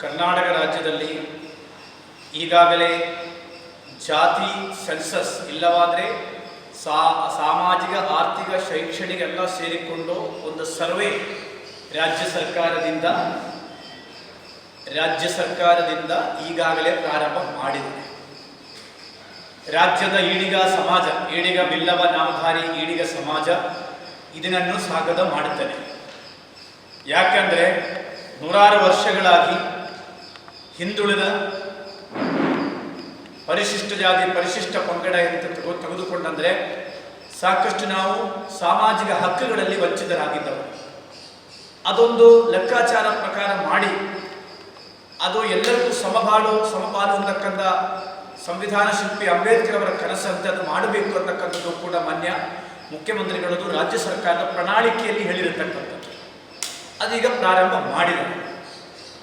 ಕರ್ನಾಟಕ ರಾಜ್ಯದಲ್ಲಿ ಈಗಾಗಲೇ ಜಾತಿ ಸೆನ್ಸಸ್ ಇಲ್ಲವಾದರೆ ಸಾಮಾಜಿಕ, ಆರ್ಥಿಕ, ಶೈಕ್ಷಣಿಕ ಎಲ್ಲ ಸೇರಿಕೊಂಡು ಒಂದು ಸರ್ವೆ ರಾಜ್ಯ ಸರ್ಕಾರದಿಂದ ರಾಜ್ಯ ಸರ್ಕಾರದಿಂದ ಈಗಾಗಲೇ ಪ್ರಾರಂಭ ಮಾಡಿದೆ. ರಾಜ್ಯದ ಈಡಿಗ ಸಮಾಜ, ಈಡಿಗ ಬಿಲ್ಲವ ನಾಮಧಾರಿ, ಈಡಿಗ ಸಮಾಜ ಇದನ್ನು ಸ್ವಾಗತ ಮಾಡುತ್ತದೆ ಯಾಕೆಂದರೆ ನೂರಾರು ವರ್ಷಗಳಾಗಿ ಹಿಂದುಳಿದ ಪರಿಶಿಷ್ಟ ಜಾತಿ, ಪರಿಶಿಷ್ಟ ಪಂಗಡ ಅಂತ ತೆಗೆದುಕೊಂಡಂದರೆ ಸಾಕಷ್ಟು ನಾವು ಸಾಮಾಜಿಕ ಹಕ್ಕುಗಳಲ್ಲಿ ವಂಚಿತರಾಗಿದ್ದವು ಅದೊಂದು ಲೆಕ್ಕಾಚಾರ ಪ್ರಕಾರ ಮಾಡಿ, ಅದು ಎಲ್ಲರಿಗೂ ಸಮಬಾಳು ಸಮಪಾಲು ಅಂತಕ್ಕಂಥ ಸಂವಿಧಾನ ಶಿಲ್ಪಿ ಅಂಬೇಡ್ಕರ್ ಅವರ ಕನಸಂತೆ ಅದು ಮಾಡಬೇಕು ಅಂತಕ್ಕಂಥದ್ದು ಕೂಡ ಮಾನ್ಯ ಮುಖ್ಯಮಂತ್ರಿಗಳದು ರಾಜ್ಯ ಸರ್ಕಾರದ ಪ್ರಣಾಳಿಕೆಯಲ್ಲಿ ಹೇಳಿರತಕ್ಕಂಥದ್ದು. ಅದೀಗ ಪ್ರಾರಂಭ ಮಾಡಿದೆ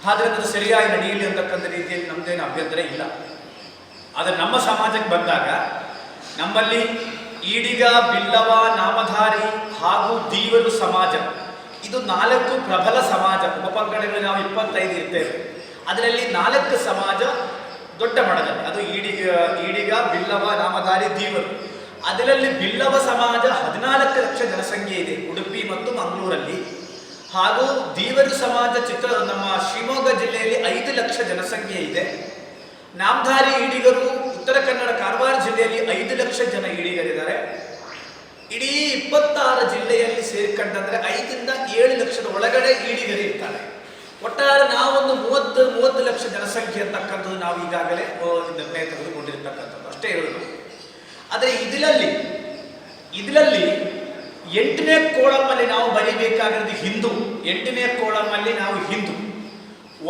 ಆದರೆ ಅದು ಸರಿಯಾಗಿ ನಡೆಯಲಿ ಅಂತಕ್ಕಂಥ ರೀತಿಯಲ್ಲಿ ನಮ್ಮದೇನು ಅಭ್ಯಂತರ ಇಲ್ಲ. ಆದರೆ ನಮ್ಮ ಸಮಾಜಕ್ಕೆ ಬಂದಾಗ ನಮ್ಮಲ್ಲಿ ಈಡಿಗ, ಬಿಲ್ಲವ, ನಾಮಧಾರಿ ಹಾಗೂ ದೀವರು ಸಮಾಜ, ಇದು ನಾಲ್ಕು ಪ್ರಬಲ ಸಮಾಜ ಉಪಪಂಗಡಗಳು ನಾವು ಇಪ್ಪತ್ತೈದು ಇರ್ತೇವೆ. ಅದರಲ್ಲಿ ನಾಲ್ಕು ಸಮಾಜ ದೊಡ್ಡ ಮಟ್ಟದಲ್ಲಿ, ಅದು ಈಡಿಗ ಈಡಿಗ, ಬಿಲ್ಲವ, ನಾಮಧಾರಿ ದೀವರು ಅದರಲ್ಲಿ ಬಿಲ್ಲವ ಸಮಾಜ ಹದಿನಾಲ್ಕು ಲಕ್ಷ ಜನಸಂಖ್ಯೆ ಇದೆ, ಉಡುಪಿ ಮತ್ತು ಮಂಗಳೂರಲ್ಲಿ. ಹಾಗೂ ದೀವರು ಸಮಾಜ ಚಿತ್ರ, ನಮ್ಮ ಶಿವಮೊಗ್ಗ ಇದೆ. ನಾಮಧಾರಿ ಈಡಿಗರು ಉತ್ತರ ಕನ್ನಡ ಕಾರವಾರ ಜಿಲ್ಲೆಯಲ್ಲಿ ಐದು ಲಕ್ಷ ಜನ ಈಡಿಗರಿದ್ದಾರೆ. ಇಡೀ ಇಪ್ಪತ್ತಾರು ಜಿಲ್ಲೆಯಲ್ಲಿ ಸೇರಿಕೊಂಡಂದ್ರೆ ಐದರಿಂದ ಏಳು ಲಕ್ಷದ ಒಳಗಡೆ ಈಡಿಗರು ಇರ್ತಾರೆ. ಒಟ್ಟಾರೆ ನಾವೊಂದು ಮೂವತ್ತು ಮೂವತ್ತು ಲಕ್ಷ ಜನಸಂಖ್ಯೆ ಅಂತಕ್ಕಂಥದ್ದು ನಾವು ಈಗಾಗಲೇ ನಿರ್ಣಯ ತೆಗೆದುಕೊಂಡಿರ್ತಕ್ಕಂಥದ್ದು. ಅಷ್ಟೇ ಇರೋದು ಆದರೆ ಇದರಲ್ಲಿ ಇದರಲ್ಲಿ ಎಂಟನೇ ಕೋಳಮಲ್ಲಿ ನಾವು ಬರೀಬೇಕಾಗಿರೋದು ಹಿಂದೂ. ಎಂಟನೇ ಕೋಳಮಲ್ಲಿ ನಾವು ಹಿಂದೂ.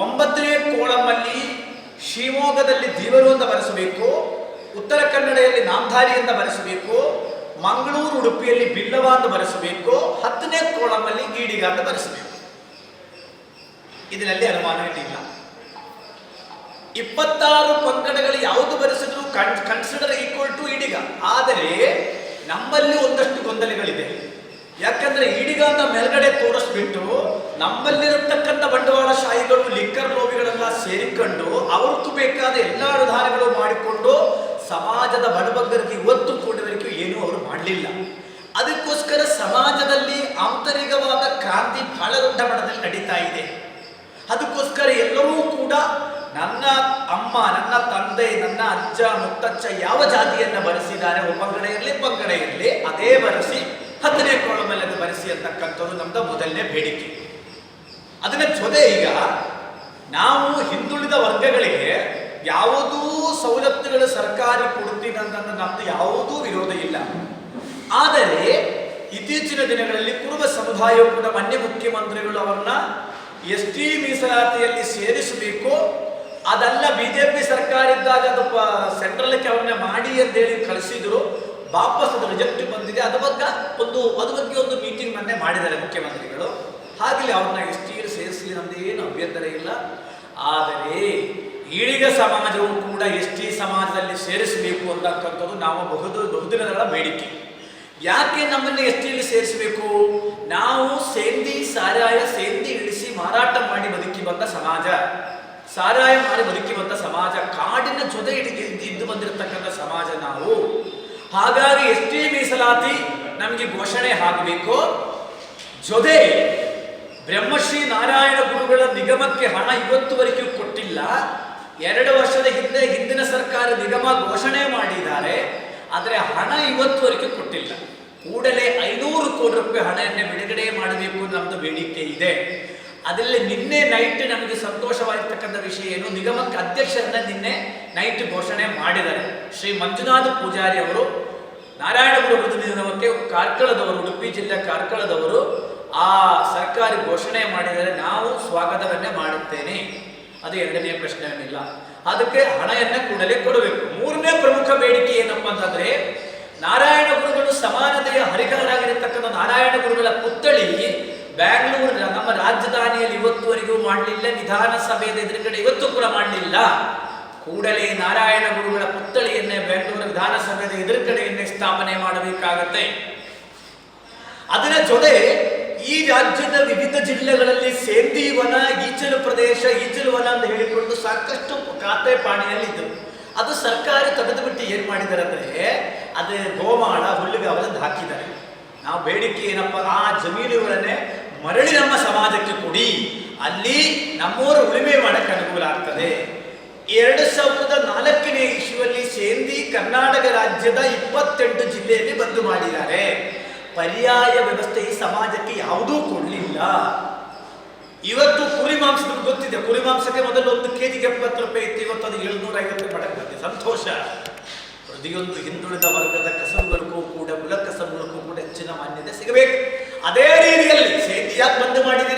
ಒಂಬತ್ತನೇ ಕೋಳಮಲ್ಲಿ ಶಿವಮೊಗ್ಗದಲ್ಲಿ ದೇವರು ಅಂತ ಬರೆಸಬೇಕು, ಉತ್ತರ ಕನ್ನಡದಲ್ಲಿ ನಾಮಧಾರಿ ಅಂತ ಬರೆಸಬೇಕು, ಮಂಗಳೂರು ಉಡುಪಿಯಲ್ಲಿ ಬಿಲ್ಲವ ಅಂತ ಬರೆಸಬೇಕು, ಹತ್ತನೇ ಕೋಳಮಲ್ಲಿ ಗೀಡಿಗ ಅಂತ ಬರೆಸಬೇಕು. ಇದರಲ್ಲಿ ಅನುಮಾನ ಇಲ್ಲ ಇಪ್ಪತ್ತಾರು ಪಂಗಡಗಳು ಯಾವುದು ಬರೆಸಿದ್ರು ಕನ್ಸಿಡರ್ ಈಕ್ವಲ್ ಟು ಈಡಿಗ. ಆದರೆ, ನಮ್ಮಲ್ಲಿ ಒಂದಷ್ಟು ಗೊಂದಲಗಳಿದೆ. ಯಾಕಂದ್ರೆ ಈಡಿಗಾದ ಮೇಲ್ಗಡೆ ತೋರಿಸ್ಬಿಟ್ಟು ನಮ್ಮಲ್ಲಿರತಕ್ಕಂಥ ಬಂಡವಾಳಶಾಹಿಗಳು ಲಿಕ್ಕರ್ ಲೋಬಿಗಳೆಲ್ಲ ಸೇರಿಕೊಂಡು ಅವ್ರದ್ದು ಬೇಕಾದ ಎಲ್ಲ ವಿಧಾನಗಳು ಮಾಡಿಕೊಂಡು ಸಮಾಜದ ಬಡಬಗ್ಗರಿಗೆ ಇವತ್ತು ಕೂಡವರೆಗೂ ಏನೂ ಅವರು ಮಾಡಲಿಲ್ಲ. ಅದಕ್ಕೋಸ್ಕರ ಸಮಾಜದಲ್ಲಿ ಆಂತರಿಕವಾದ ಕ್ರಾಂತಿ ಬಹಳ ದೊಡ್ಡ ಮಟ್ಟದಲ್ಲಿ ನಡೀತಾ ಇದೆ. ಅದಕ್ಕೋಸ್ಕರ ಎಲ್ಲರೂ ಕೂಡ ನನ್ನ ಅಮ್ಮ, ನನ್ನ ತಂದೆ, ನನ್ನ ಅಜ್ಜ, ಮುತ್ತಜ್ಜ ಯಾವ ಜಾತಿಯನ್ನ ಬರೆಸಿದ್ದಾರೆ ಒಬ್ಬಂಗಡೆ ಇರಲಿ ಪಂಗಡೆ ಇರಲಿ, ಅದೇ ಬರೆಸಿ ಹತ್ತನೇ ಕೋಳಮಲ್ಲಿ ಅದು ಬರೆಸಿ ಅಂತಕ್ಕಂಥದ್ದು ನಮ್ದು ಮೊದಲನೇ ಬೇಡಿಕೆ. ಅದನ್ನ ಜೊತೆ ಈಗ ನಾವು ಹಿಂದುಳಿದ ವರ್ಗಗಳಿಗೆ ಯಾವುದೂ ಸವಲತ್ತುಗಳು ಸರ್ಕಾರಿ ಕೊಡ್ತೀನಿ ಅಂತ ನಮ್ದು ಯಾವುದೂ ವಿರೋಧ ಇಲ್ಲ. ಆದರೆ ಇತ್ತೀಚಿನ ದಿನಗಳಲ್ಲಿ ಕುರುಬ ಸಮುದಾಯವು ಕೂಡ ಮಾನ್ಯ ಮುಖ್ಯಮಂತ್ರಿಗಳು ಅವರನ್ನ ಎಸ್ ಟಿ ಮೀಸಲಾತಿಯಲ್ಲಿ ಸೇರಿಸಬೇಕು. ಅದಲ್ಲ ಬಿಜೆಪಿ ಸರ್ಕಾರ ಇದ್ದಾಗ ಅದು ಸೆಂಟ್ರಲ್ಗೆ ಅವ್ರನ್ನ ಮಾಡಿ ಅಂತ ಹೇಳಿ ಕಳಿಸಿದ್ರು. ವಾಪಸ್ ಅದು ರಿಜೆಕ್ಟ್ ಬಂದಿದೆ. ಅದ ಬಗ್ಗೆ ಒಂದು ಅದ್ರ ಬಗ್ಗೆ ಒಂದು ಮೀಟಿಂಗ್ ಮೊನ್ನೆ ಮಾಡಿದ್ದಾರೆ ಮುಖ್ಯಮಂತ್ರಿಗಳು. ಹಾಗೆ ಅವ್ರನ್ನ ಎಷ್ಟೀರು ಸೇರಿಸಿ ನಮ್ದು ಏನು ಅಭ್ಯಂತರ ಇಲ್ಲ. ಆದರೆ ಈಳಿಗ ಸಮಾಜವು ಕೂಡ ಎಸ್ ಟಿ ಸಮಾಜದಲ್ಲಿ ಸೇರಿಸಬೇಕು ಅಂತಕ್ಕಂಥದ್ದು ನಾವು ಬಹುದು, ಬಹುದಿನಗಳ ಬೇಡಿಕೆ. ಯಾಕೆ ನಮ್ಮನ್ನು ಎಸ್ ಟಿಯಲ್ಲಿ ಸೇರಿಸಬೇಕು? ನಾವು ಸೇಂದಿ, ಸಾರಾಯ ಸೇಂದಿ ಇಳಿಸಿ ಮಾರಾಟ ಮಾಡಿ ಬದುಕಿ ಬಂದ ಸಮಾಜ. ಸಾರಾಯ ಮಾಡಿ ಬದುಕಿ ಬಂದ ಸಮಾಜ. ಕಾಡಿನ ಜೊತೆ ಇದ್ದು ಬಂದಿರತಕ್ಕಂಥ ಸಮಾಜ ನಾವು. ಹಾಗಾಗಿ ಎಷ್ಟೇ ಮೀಸಲಾತಿ ನಮಗೆ ಘೋಷಣೆ ಆಗಬೇಕು. ಜೊತೆ ಬ್ರಹ್ಮಶ್ರೀ ನಾರಾಯಣ ಗುರುಗಳ ನಿಗಮಕ್ಕೆ ಹಣ ಇವತ್ತುವರೆಗೂ ಕೊಟ್ಟಿಲ್ಲ. ಎರಡು ವರ್ಷದ ಹಿಂದೆ ಹಿಂದಿನ ಸರ್ಕಾರ ನಿಗಮ ಘೋಷಣೆ ಮಾಡಿದ್ದಾರೆ. ಆದರೆ ಹಣ ಇವತ್ತುವರೆಗೂ ಕೊಟ್ಟಿಲ್ಲ. ಕೂಡಲೇ ಐನೂರು ಕೋಟಿ ರೂಪಾಯಿ ಹಣವನ್ನು ಬಿಡುಗಡೆ ಮಾಡಬೇಕು ನಮ್ಮದು ಬೇಡಿಕೆ ಇದೆ. ಅದರಲ್ಲಿ ನಿನ್ನೆ ನೈಟ್ ನಮಗೆ ಸಂತೋಷವಾಗಿರ್ತಕ್ಕಂಥ ವಿಷಯ ಏನು? ನಿಗಮಕ್ಕೆ ಅಧ್ಯಕ್ಷರನ್ನ ನಿನ್ನೆ ನೈಟ್ ಘೋಷಣೆ ಮಾಡಿದ್ದಾರೆ. ಶ್ರೀ ಮಂಜುನಾಥ ಪೂಜಾರಿ ಅವರು ನಾರಾಯಣಪುರ ನಿಗಮಕ್ಕೆ ಕಾರ್ಕಳದವರು, ಉಡುಪಿ ಜಿಲ್ಲೆ ಕಾರ್ಕಳದವರು ಆ ಸರ್ಕಾರಿ ಘೋಷಣೆ ಮಾಡಿದರೆ ನಾವು ಸ್ವಾಗತವನ್ನೇ ಮಾಡುತ್ತೇನೆ. ಅದು ಎರಡನೇ ಪ್ರಶ್ನೆ ಏನಿಲ್ಲ. ಅದಕ್ಕೆ ಹಣವನ್ನು ಕೂಡಲೇ ಕೊಡಬೇಕು. ಮೂರನೇ ಪ್ರಮುಖ ಬೇಡಿಕೆ ಏನಪ್ಪಾ ಅಂತಂದ್ರೆ ನಾರಾಯಣ ಗುರುಗಳು ಸಮಾನತೆಯ ಹರಿಕರಾಗಿರತಕ್ಕಂಥ ನಾರಾಯಣ ಗುರುಗಳ ಪುತ್ಥಳಿ ಬ್ಯಾಂಗ್ಳೂರು ನಮ್ಮ ರಾಜಧಾನಿಯಲ್ಲಿ ಇವತ್ತುವರೆಗೂ ಮಾಡಲಿಲ್ಲ, ವಿಧಾನಸಭೆಯ ಎದುರುಗಡೆ ಇವತ್ತು ಕೂಡ ಮಾಡಲಿಲ್ಲ. ಕೂಡಲೇ ನಾರಾಯಣ ಗುರುಗಳ ಪುತ್ಥಳಿಯನ್ನೇ ಬೆಂಗಳೂರು ವಿಧಾನಸಭೆಯ ಎದುರುಗಡೆಯನ್ನೇ ಸ್ಥಾಪನೆ ಮಾಡಬೇಕಾಗತ್ತೆ. ಅದರ ಜೊತೆ ಈ ರಾಜ್ಯದ ವಿವಿಧ ಜಿಲ್ಲೆಗಳಲ್ಲಿ ಸೇಂದಿ ವನ, ಈಚಲು ಪ್ರದೇಶ, ಈಚಲು ವನ ಅಂತ ಹೇಳಿಕೊಂಡು ಸಾಕಷ್ಟು ಖಾತೆ ಪಾಣಿಯಲ್ಲಿ ಅದು ಸರ್ಕಾರ ತೆಗೆದುಬಿಟ್ಟು ಏನ್ ಮಾಡಿದ್ದಾರೆ ಅಂದ್ರೆ, ಅದೇ ಗೋಮಾಳ ಹುಲ್ಲುಗಾವಲಂದು ಹಾಕಿದ್ದಾರೆ. ನಾವು ಬೇಡಿಕೆ ಏನಪ್ಪ, ಆ ಜಮೀನುಗಳನ್ನೇ ಮರಳಿ ನಮ್ಮ ಸಮಾಜಕ್ಕೆ ಕೊಡಿ. ಅಲ್ಲಿ ನಮ್ಮೂರು ಉಳಿಮೆ ಮಾಡಕ್ಕೆ ಅನುಕೂಲ ಆಗ್ತದೆ. ಎರಡು ಸಾವಿರದ ನಾಲ್ಕನೇ ಇಶುವಲ್ಲಿ ಸೇಂದಿ ಕರ್ನಾಟಕ ರಾಜ್ಯದ ಇಪ್ಪತ್ತೆಂಟು ಜಿಲ್ಲೆಯಲ್ಲಿ ಬಂದು ಮಾಡಿದ್ದಾರೆ. ಪರ್ಯಾಯ ವ್ಯವಸ್ಥೆ ಈ ಸಮಾಜಕ್ಕೆ ಯಾವುದೂ ಕೊಡಲಿಲ್ಲ. ಇವತ್ತು ಕುರಿ ಮಾಂಸದ ಗೊತ್ತಿದೆ. ಕುರಿ ಮಾಂಸಕ್ಕೆ ಮೊದಲು ಒಂದು ಕೆ ಜಿಗೆ ಎಪ್ಪತ್ತು ರೂಪಾಯಿ ಇತ್ತು. ಇವತ್ತು ಅದು ಏಳ್ನೂರ ಐವತ್ತು ರೂಪಾಯಿ ಸಂತೋಷ. ಪ್ರತಿಯೊಂದು ಹಿಂದುಳಿದ ವರ್ಗದ ಕಸಬುಗಳಿಗೂ ಕೂಡ, ಕುಲ ಕೂಡ ಹೆಚ್ಚಿನ ಮಾನ್ಯತೆ ಸಿಗಬೇಕು. ಅದೇ ರೀತಿಯಲ್ಲಿ ಸೇಂದಿ ಯಾಕೆ ಬಂದ್ ಮಾಡಿದಿರಿ